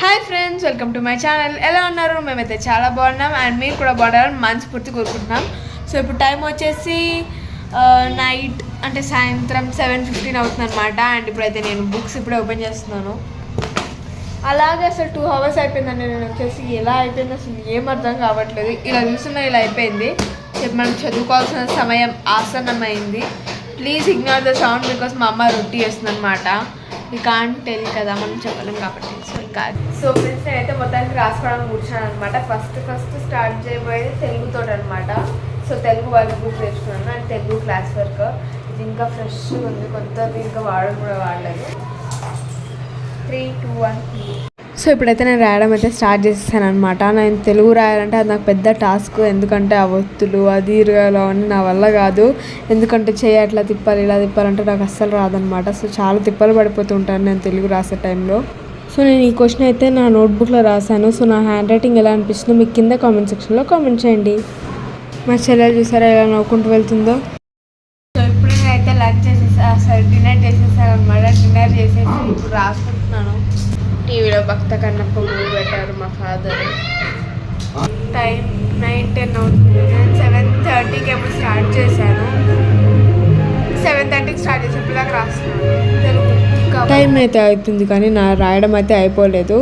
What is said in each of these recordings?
Hi friends welcome to my channel ఎలా ఉన్నారు? మేమైతే చాలా బాగున్నాం అండ్ మీరు కూడా బాగున్నారని మనస్ఫూర్తి కోరుకుంటున్నాం. సో ఇప్పుడు టైం వచ్చేసి uh, నైట్ అంటే సాయంత్రం సెవెన్ ఫిఫ్టీన్ అవుతుంది అనమాట అండ్ ఇప్పుడైతే నేను బుక్స్ ఇప్పుడే ఓపెన్ చేస్తున్నాను. అలాగే అసలు టూ అవర్స్ అయిపోయిందండి. నేను వచ్చేసి ఎలా అయిపోయింది అసలు ఏం అర్థం కావట్లేదు. ఇలా చూస్తున్నా ఇలా అయిపోయింది. మనం చదువుకోవాల్సిన సమయం ఆసన్నమైంది. Please ignore the sound because మా అమ్మ రొట్టి చేస్తుంది అనమాట ఈ కాంట్ టెల్ కదా మనం చెప్పలేం కాబట్టి. సో ఇంకా సో ఫ్రెండ్స్ నేనైతే మొత్తానికి రాసుకోవడం కూర్చున్నాను అనమాట ఫస్ట్ ఫస్ట్ స్టార్ట్ చేయబోయేది తెలుగుతో అనమాట సో తెలుగు వర్క్ బుక్ తెచ్చుకున్నాను అండ్ తెలుగు క్లాస్ వర్క్ ఇది ఇంకా ఫ్రెష్గా ఉంది. కొంత ఇంకా వాడడం కూడా వాడలేదు. త్రీ టూ వన్ సో ఇప్పుడైతే నేను రాయడం అయితే స్టార్ట్ చేసేసాను అనమాట నేను తెలుగు రాయాలంటే అది నాకు పెద్ద టాస్క్. ఎందుకంటే ఆ ఒత్తులు అది ఇరగాలో అని నా వల్ల కాదు. ఎందుకంటే చేయి అట్లా తిప్పాలి ఇలా తిప్పాలంటే నాకు అస్సలు రాదనమాట సో చాలా తిప్పలు పడిపోతుంటాను నేను తెలుగు రాసే టైంలో. సో నేను ఈ క్వశ్చన్ అయితే నా నోట్బుక్లో రాశాను. సో నా హ్యాండ్ రైటింగ్ ఎలా అనిపిస్తుందో మీకు కింద కామెంట్ సెక్షన్లో కామెంట్ చేయండి. మా చెల్లెలు చూసారా ఎలా నవ్వుకుంటూ వెళ్తుందో? సో ఇప్పుడు నేనైతే లంచ్ చేసేసా సారీ డిన్నర్ చేసేసాను అనమాట డిన్నర్ చేసేసి ఇప్పుడు రాసుకుంటున్నాను. టీవీలో భక్త కన్నప్ప మూవీ పెట్టారు మా ఫాదర్. టైం నైన్ టెన్ అవుతుంది. నేను సెవెన్ థర్టీకి ఎప్పుడు స్టార్ట్ చేశాను. సెవెన్ థర్టీకి స్టార్ట్ చేసి పిల్లలకు రాస్తున్నాను. టైం అయితే అవుతుంది కానీ నా రాయడం అయితే అయిపోలేదు.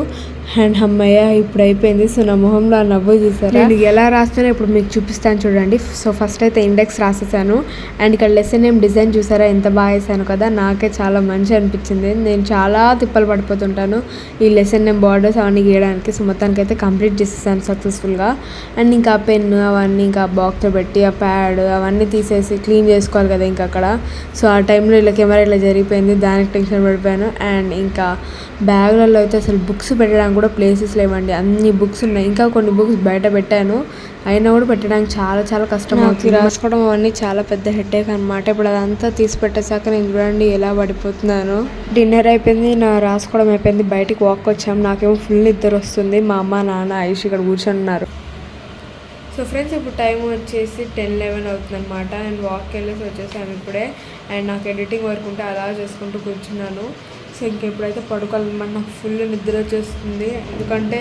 అండ్ అమ్మయ్య ఇప్పుడు అయిపోయింది. సో నా మొహంలో ఆ నవ్వు చూసారు? నేను ఎలా రాస్తానో ఇప్పుడు మీకు చూపిస్తాను చూడండి. సో ఫస్ట్ అయితే ఇండెక్స్ రాసేసాను. అండ్ ఇక్కడ లెసన్ ఏం డిజైన్ చూసారా? ఎంత బాగా వేసాను కదా? నాకే చాలా మంచి అనిపించింది. నేను చాలా తిప్పలు పడిపోతుంటాను ఈ లెసన్ నేమ్ బార్డర్స్ అవన్నీ గీయడానికి. సో మొత్తానికి అయితే కంప్లీట్ చేసేసాను సక్సెస్ఫుల్గా అండ్ ఇంకా పెన్ అవన్నీ ఇంకా బాక్స్లో పెట్టి ఆ ప్యాడ్ అవన్నీ తీసేసి క్లీన్ చేసుకోవాలి కదా ఇంకా అక్కడ సో ఆ టైంలో ఇలా కెమెరా ఇలా జరిగిపోయింది. దానికి టెన్షన్ పడిపోయాను. అండ్ ఇంకా బ్యాగ్లలో అయితే అసలు బుక్స్ పెట్టడానికి కూడా ప్లేసెస్ లేవండి. అన్ని బుక్స్ ఉన్నాయి. ఇంకా కొన్ని బుక్స్ బయట పెట్టాను. అయినా కూడా పెట్టడానికి చాలా చాలా కష్టం అవుతుంది. రాసుకోవడం అవన్నీ చాలా పెద్ద హెడేక్ అనమాట ఇప్పుడు అదంతా తీసి పెట్టేశాక నేను చూడండి ఎలా పడిపోతున్నాను. డిన్నర్ అయిపోయింది. నా రాసుకోవడం అయిపోయింది. బయటికి వాక్ వచ్చాము. నాకేమో ఫుల్ నిద్ర వస్తుంది. మా అమ్మ నాన్న ఐష్ ఇక్కడ కూర్చొని ఉన్నారు సో ఫ్రెండ్స్ ఇప్పుడు టైం వచ్చేసి టెన్ లెవెన్ అవుతుంది అనమాట అండ్ వాక్ వెళ్ళేసి వచ్చేసాను ఇప్పుడే. అండ్ నాకు ఎడిటింగ్ వర్క్ ఉంటే అలా చేసుకుంటూ కూర్చున్నాను. ఇంకెప్పుడైతే పడుకోవాలన్నమాట. నాకు ఫుల్ నిద్ర వచ్చేస్తుంది. ఎందుకంటే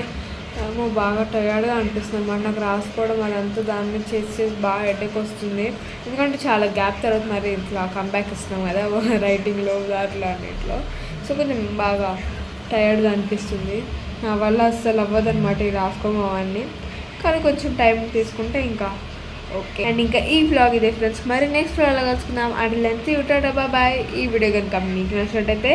ఏమో బాగా టయర్డ్గా అనిపిస్తుంది అనమాట నాకు రాసుకోవడం అదంతా దాని మీద చేసి చేసి బాగా హెడేక్ వస్తుంది. ఎందుకంటే చాలా గ్యాప్ తర్వాత మరి ఇట్లా కంబ్యాక్ ఇస్తున్నాం కదా రైటింగ్లో దాంట్లో అన్నిట్లో. సో కొంచెం బాగా టయర్డ్గా అనిపిస్తుంది. నా వల్ల అస్సలు అవ్వదన్నమాట ఈ రాసుకోమో అవన్నీ. కానీ కొంచెం టైం తీసుకుంటే ఇంకా ఓకే అండ్ ఇంకా ఈ బ్లాగ్ ఇదే ఫ్రెండ్స్ మరి నెక్స్ట్ బ్లాగ్లో కలుసుకుందాం. అండ్ లెంత్ యూటా బాయ్ ఈ వీడియో కనుక మీకు నచ్చినట్టయితే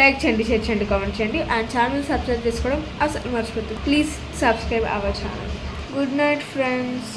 లైక్ చేయండి షేర్ చేయండి కామెంట్ చేయండి. అండ్ ఛానల్ సబ్స్క్రైబ్ చేసుకోవడం అసలు మర్చిపోతుంది please subscribe our channel good night friends